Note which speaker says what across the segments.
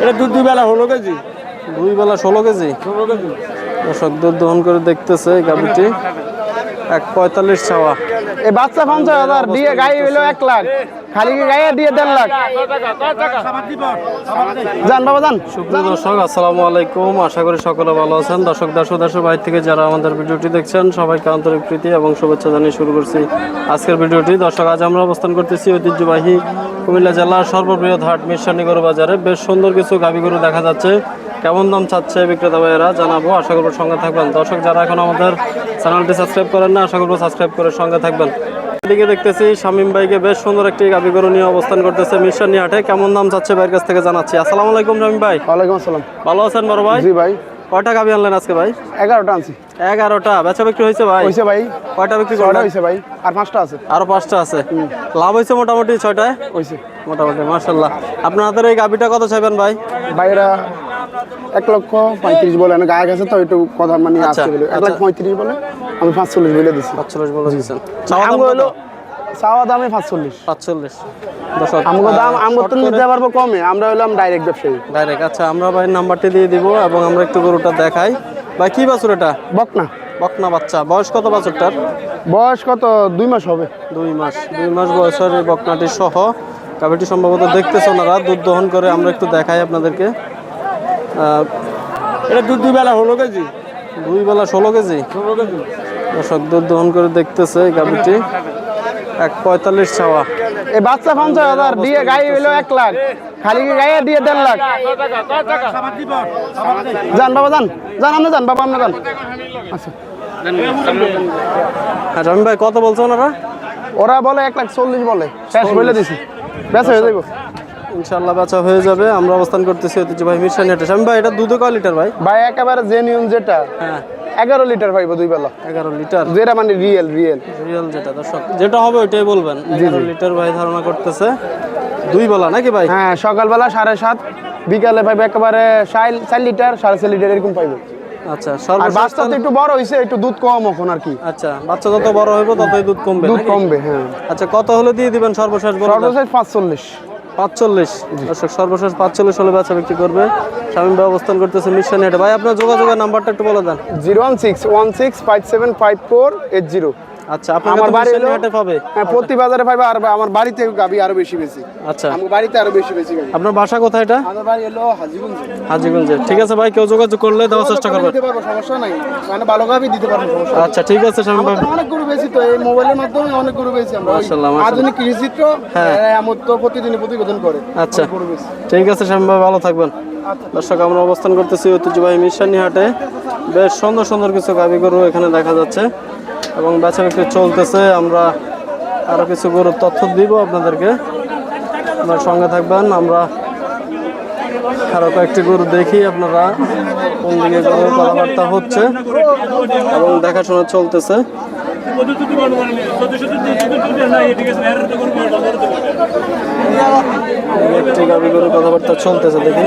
Speaker 1: এটা দুধ দুই বেলা ষোলো কেজি।
Speaker 2: দুই বেলা ষোলো কেজি? দর্শক দুধ দহন করে দেখতেছে গাভিটি। এক পঁয়তাল্লিশ ছাওয়া।
Speaker 3: এই বাচ্চা পঞ্চাশ হাজার, দিয়ে গাই হইল এক লাখ। খালি গায়ে দিয়ে দেড় লাখ? যান, বাবা, যান।
Speaker 2: সুপ্রিয় দর্শক, আসসালামু আলাইকুম। আশা করি সকলে ভালো আছেন। দর্শক দর্শক দর্শক ভাই থেকে যারা আমাদের ভিডিওটি দেখছেন, সবাইকে আন্তরিক প্রীতি এবং শুভেচ্ছা জানিয়ে শুরু করছি আজকের ভিডিওটি। দর্শক, আজ আমরা অবস্থান করতেছি ঐতিহ্যবাহী কুমিল্লা জেলার সর্ববৃহৎ হাট মিরসানি গরু বাজারে বেশ সুন্দর কিছু গাভী গরু দেখা যাচ্ছে। কেমন দাম চাচ্ছে বিক্রেতা ভাইয়েরা জানাব। আশা করব সঙ্গে থাকবেন। দর্শক যারা এখন আমাদের চ্যানেলটি সাবস্ক্রাইব করেন না আশা করব সাবস্ক্রাইব করে সঙ্গে থাকবেন। এদিকে দেখতেছি শামীম ভাইকে বেশ সুন্দর একটি গাভী গরু নিয়ে অবস্থান করতেছে মিরসানি হাটে কেমন দাম চাচ্ছে ভাইয়ের কাছ থেকে জানাচ্ছি। আসসালামু আলাইকুম শামীম ভাই।
Speaker 3: ওয়ালাইকুম আসসালাম।
Speaker 2: ভালো আছেন বড় ভাই?
Speaker 3: জি ভাই।
Speaker 2: কয়টা গাভি আনলেন আজকে ভাই?
Speaker 3: এগারোটা আনছি।
Speaker 2: এগারোটা। বেচা বিক্রি হয়েছে ভাই?
Speaker 3: হয়েছে ভাই।
Speaker 2: কয়টা বিক্রি করলেন?
Speaker 3: হয়েছে ভাই। আর পাঁচটা আছে।
Speaker 2: আরও পাঁচটা আছে। লাভ হয়েছে মোটামুটি ছয়টায়?
Speaker 3: হয়েছে।
Speaker 2: মোটামুটি মার্শাল্লাহ আপনাদের এই গাভিটা কত চাইবেন ভাই?
Speaker 3: ভাইরা এক লক্ষ পঁয়ত্রিশ বলে গায়ে গেছে তো একটু কথা মানে
Speaker 2: আচ্ছা,
Speaker 3: আসছে বলে। এক লাখ
Speaker 2: আচ্ছা।
Speaker 3: পঁয়ত্রিশ বলে আমি পাঁচচল্লিশ বলে দিচ্ছি
Speaker 2: পাঁচচল্লিশ বলে দিয়েছেন চাওয়া দাম
Speaker 3: আমগো
Speaker 2: কত?
Speaker 3: হলো চাওয়া দামে পাঁচচল্লিশ।
Speaker 2: পাঁচচল্লিশ।
Speaker 3: আমগো দাম আমগো তো নিতে পারব কমে আমরা হলাম ডাইরেক্ট ব্যবসায়ী।
Speaker 2: ডাইরেক্ট আচ্ছা আমরা ভাই নাম্বারটি দিয়ে দিব এবং আমরা একটু গরুটা দেখাই। ভাই কি বাছুর এটা?
Speaker 3: বক না
Speaker 2: বকনা বাচ্চা। বয়স কত বাছুরটার?
Speaker 3: বয়স কত? দুই মাস হবে।
Speaker 2: দুই মাস। দুই মাস বয়সের বকনাটি সহ। গাভিটি সম্ভবত দেখতেছে ওনারা দুধ দহন করে আমরা একটু দেখাই আপনাদেরকে।
Speaker 1: এটা দুধ দুই বেলা ষোলো কেজি।
Speaker 2: দুই বেলা ষোলো কেজি। দর্শক দুধ দহন করে দেখতেছে এই গাভিটি। এক পঁয়তাল্লিশ ছাওয়া।
Speaker 3: এই বাচ্চা পঞ্চাশ হাজার দিয়ে গাই হইল এক লাখ। খালি গায়ে দিয়ে দেড় লাখ? যান বাবা যান। যান আপনি যান বাবা আপনি যান। আচ্ছা।
Speaker 2: হ্যাঁ রমি ভাই কত বলছো ওনারা?
Speaker 3: ওরা বলে এক লাখ চল্লিশ বলে। শেষ বলে দিছি। বেঁচে হয়ে যাব
Speaker 2: ইনশাল্লাহ বেচা হয়ে যাবে। আমরা অবস্থান করতেছি ঐতিহ্যবাহী মিশন হেঁটে স্বামী ভাই এটা দুধে কয় লিটার ভাই?
Speaker 3: ভাই একেবারে জেনিয়ন যেটা।
Speaker 2: হ্যাঁ।
Speaker 3: এগারো লিটার পাইবো দুই বেলা।
Speaker 2: এগারো লিটার?
Speaker 3: যেটা মানে রিয়েল রিয়েল
Speaker 2: রিয়েল যেটা দর্শক। যেটা হবে ওইটাই বলবেন। এগারো লিটার ভাই ধারণা করতেছে। দুই বেলা নাকি ভাই?
Speaker 3: হ্যাঁ সকালবেলা সাড়ে সাত বিকালে পাইবে একেবারে চার- লিটার সাড়ে চার লিটার এরকম পাইবো।
Speaker 2: আচ্ছা
Speaker 3: আর বাচ্চা তো একটু বড় হয়েছে একটু দুধ কম এখন আর কি।
Speaker 2: আচ্ছা বাচ্চা যত বড় হইব ততই দুধ কমবে
Speaker 3: দুধ কমবে হ্যাঁ।
Speaker 2: আচ্ছা কত হলে দিয়ে দিবেন সর্বশেষ।
Speaker 3: সর্বশেষ পাঁচচল্লিশ।
Speaker 2: পাঁচচল্লিশ। দর্শক সর্বশেষ পাঁচচল্লিশ হলে বেচা বিক্রি করবে। স্বামী ভাই অবস্থান করতেছে মিশন। হেঁটে ভাই আপনার যোগাযোগের নাম্বারটা একটু বলে দেন।
Speaker 3: Zero one six one six five seven five four eight zero.
Speaker 2: আচ্ছা
Speaker 3: আমার বাড়ি
Speaker 2: পাবে
Speaker 3: হ্যাঁ প্রতি বাজারে পাইবে আর আমার বাড়িতে গাবি আরও বেশি বেশি।
Speaker 2: আচ্ছা।
Speaker 3: আমার বাড়িতে আরও বেশি বেশি গাবি।
Speaker 2: আপনার বাসা কোথায় এটা?
Speaker 3: আমার বাড়ি হলো হাজিগঞ্জ।
Speaker 2: হাজিগঞ্জে। ঠিক আছে ভাই কেউ যোগাযোগ করলে দেওয়ার চেষ্টা করবেন।
Speaker 3: দিতে পারব সমস্যা নাই। মানে ভালো গাবি দিতে পারব সমস্যা
Speaker 2: আচ্ছা ঠিক আছে ভাই।
Speaker 3: অনেক গরু বেশি তো এই মোবাইলের মাধ্যমে অনেক গরু বেশি আমরা।
Speaker 2: মাশাআল্লাহ।
Speaker 3: আধুনিক কৃষিচিত্র
Speaker 2: হ্যাঁ।
Speaker 3: আমার তো প্রতিদিন প্রতিবেদন করে।
Speaker 2: আচ্ছা। ঠিক আছে স্বামী ভাই ভালো থাকবেন। দর্শক আমরা অবস্থান করতেছি ঐতিহ্যবাহী মিশানি হাটে। বেশ সুন্দর সুন্দর কিছু গাভি গরু এখানে দেখা যাচ্ছে। এবং বেচা চলতেছে, আমরা আরও কিছু গরুর তথ্য দিব আপনাদেরকে। আপনার সঙ্গে থাকবেন, আমরা আরও কয়েকটি গরু দেখি আপনারা, কোন দিকে গরুর কথাবার্তা হচ্ছে এবং দেখাশোনা চলতেছে। গাভি গরুর কথাবার্তা চলতেছে দেখি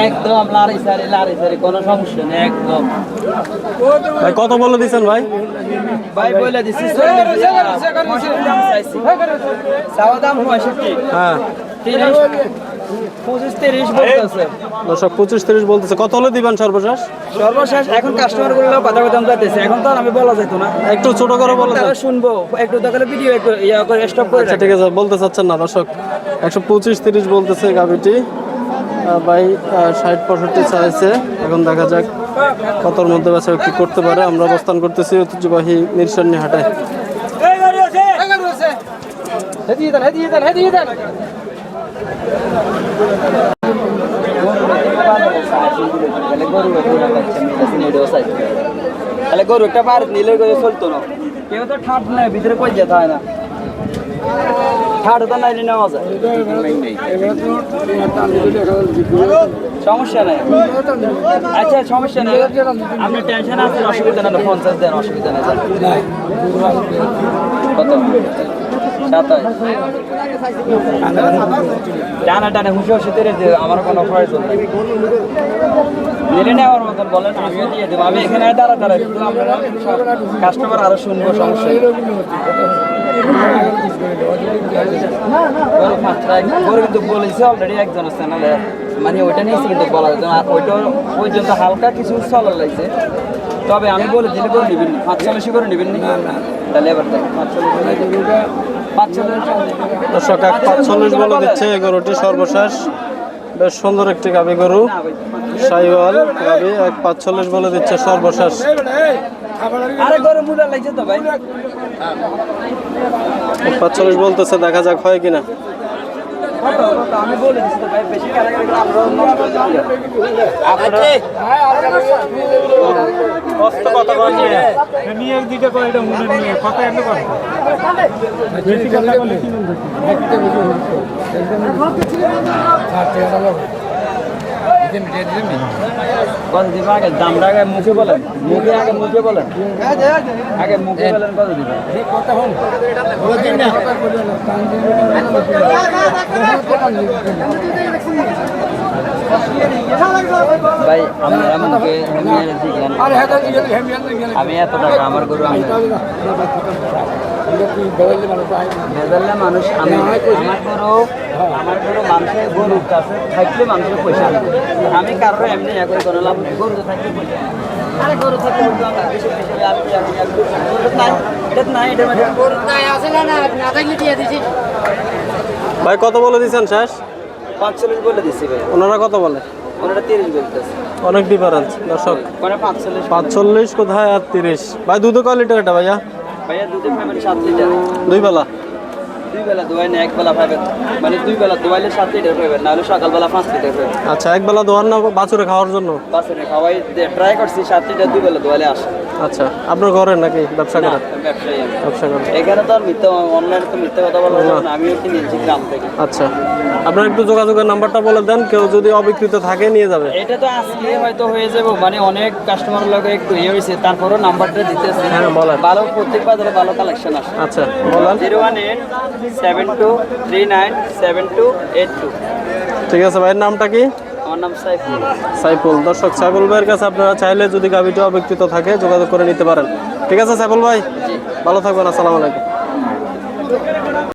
Speaker 4: একদম লারি সারি লারি সারি কোনো সমস্যা নেই একদম।
Speaker 2: ভাই কত বলে দিচ্ছেন ভাই?
Speaker 4: ভাই বলে দিছি চাওয়া দাম
Speaker 2: হ্যাঁ।
Speaker 4: পঁচিশ তিরিশ বলতেছে।
Speaker 2: দর্শক পঁচিশ তিরিশ বলতেছে। কত হলে দিবেন সর্বশেষ?
Speaker 4: সর্বশেষ এখন কাস্টমারগুলো কথা কথা যাইতেছে। এখন তো আমি বলা যাইতো না।
Speaker 2: একটু ছোট করে বলে
Speaker 4: শুনব একটু দেখালে ভিডিও একটু ইয়া করে স্টপ করে
Speaker 2: আচ্ছা ঠিক আছে বলতে চাচ্ছেন না দর্শক। একশো পঁচিশ তিরিশ বলতেছে গাভিটি। বাই ষাট পঁয়ষট্টি চাইছে। এখন দেখা যাক কতর মধ্যে বেচা কি করতে পারে। আমরা অবস্থান করতেছি ঐতিহ্যবাহী মিরসান্নি হাটে।
Speaker 4: তাহলে গরু একটা বার নিলে গরু চলতো না। কেউ তো ঠাট নেই ভিতরে কই যেতে হয় না। ঠাট তো নাইলে নেওয়া যায় সমস্যা নাই। আচ্ছা সমস্যা নেই। আপনি টেনশন আছেন অসুবিধা নেই, পঞ্চাশ দেন, অসুবিধা নেই কত? টানা টানা খুশি তেরে যে আমার কোনো প্রয়োজন নেই। নেওয়ার মতন বলেন আমিও দিয়ে দেবো। আমি এখানে দাঁড়া আপনারা কাস্টমার আরও শুনব সমস্যা কিন্তু বলেছে অলরেডি একজন চ্যানেলে মানে ওইটা নিয়েছে কিন্তু বলা যেত না ওইটা পর্যন্ত হালকা কিছু চলার লাগছে। তবে আমি বলে দিলে করে নেবেন পাঁচ চল্লিশ করে নেবেন না? তাহলে এবার
Speaker 2: দর্শক এক পাঁচচল্লিশ বলে দিচ্ছে এই গরুটি সর্বশেষ। বেশ সুন্দর একটি গাবি গরু। সাইওয়াল গাবি এক পাঁচচল্লিশ বলে দিচ্ছে সর্বশেষ। পাঁচচল্লিশ বলতেছে দেখা যাক হয় কিনা?
Speaker 4: আমি বলে দিচ্ছি তো ভাই বেশি। আপনারা কথা বলছি কত দিবেন আগে দামটা আগে মুখে বলেন। মুখে আগে মুখে বলেন। আগে মুখে বলেন কত দিবেন ভাই আপনারা মুখে হেমিয়ে দিলেন আমি এত টাকা আমার গরু আমি মানুষ আমি আমার গরু আমার গরু মানুষের গরুর কাছে থাকলে মানুষের পয়সা আমি কারোর এমনি করে কোনো লাভ। গরু থাকলে পয়সা আরে গরু থাকলে
Speaker 2: ভাই কত বলে দিচ্ছেন শেষ?
Speaker 4: পাঁচচল্লিশ বলে দিচ্ছি ভাই।
Speaker 2: ওনারা কত বলে?
Speaker 4: ওনারা তিরিশ বলতেছে
Speaker 2: অনেক ডিফারেন্স দর্শক।
Speaker 4: পাঁচচল্লিশ।
Speaker 2: পাঁচচল্লিশ কোথায় আর তিরিশ? ভাই দুধ কয় লিটার এটা ভাইয়া?
Speaker 4: ভাইয়া দুধের ফ্যামিলি সাত লিটার
Speaker 2: দুই বেলা?
Speaker 4: দুই বেলা দোয়াই না এক বেলা পাবেন মানে দুই বেলা দোয়াইলে সাত লিটার পাবেন নাহলে সকালবেলা পাঁচ লিটার পাবেন
Speaker 2: আচ্ছা এক বেলা দোয়ার না বাছুরে খাওয়ার জন্য?
Speaker 4: বাছুরে খাওয়াই ট্রাই করছি সাত লিটার দুই বেলা দোয়াইলে আসে।
Speaker 2: আচ্ছা আপনার ঘরের নাকি ব্যবসা করেন ব্যবসা করেন
Speaker 4: এখানে তো আর মিথ্যা অনলাইনে তো মিথ্যা কথা বলা যাবে না আমিও কিনে নিয়েছি গ্রাম থেকে।
Speaker 2: আচ্ছা আপনার একটু যোগাযোগের নাম্বারটা বলে দেন কেউ যদি অবিকৃত থাকে নিয়ে যাবে।
Speaker 4: এটা তো আজকে হয়তো হয়ে যাব মানে অনেক কাস্টমার লোকে একটু ইয়ে হয়েছে তারপরও নাম্বারটা দিতেছে।
Speaker 2: হ্যাঁ, বলেন।
Speaker 4: ভালো প্রত্যেক বাজারে ভালো কালেকশন আসে।
Speaker 2: আচ্ছা বলেন।
Speaker 4: Zero one eight seven two three nine seven two eight two
Speaker 2: ঠিক আছে ভাইয়ের নামটা কি?
Speaker 4: আমার নাম সাইফুল।
Speaker 2: সাইফুল দর্শক সাইফুল ভাইয়ের কাছে আপনারা চাইলে যদি গাভিটা অবিকৃত থাকে যোগাযোগ করে নিতে পারেন। ঠিক আছে সাইফুল ভাই? ভালো থাকবেন আসসালামু আলাইকুম।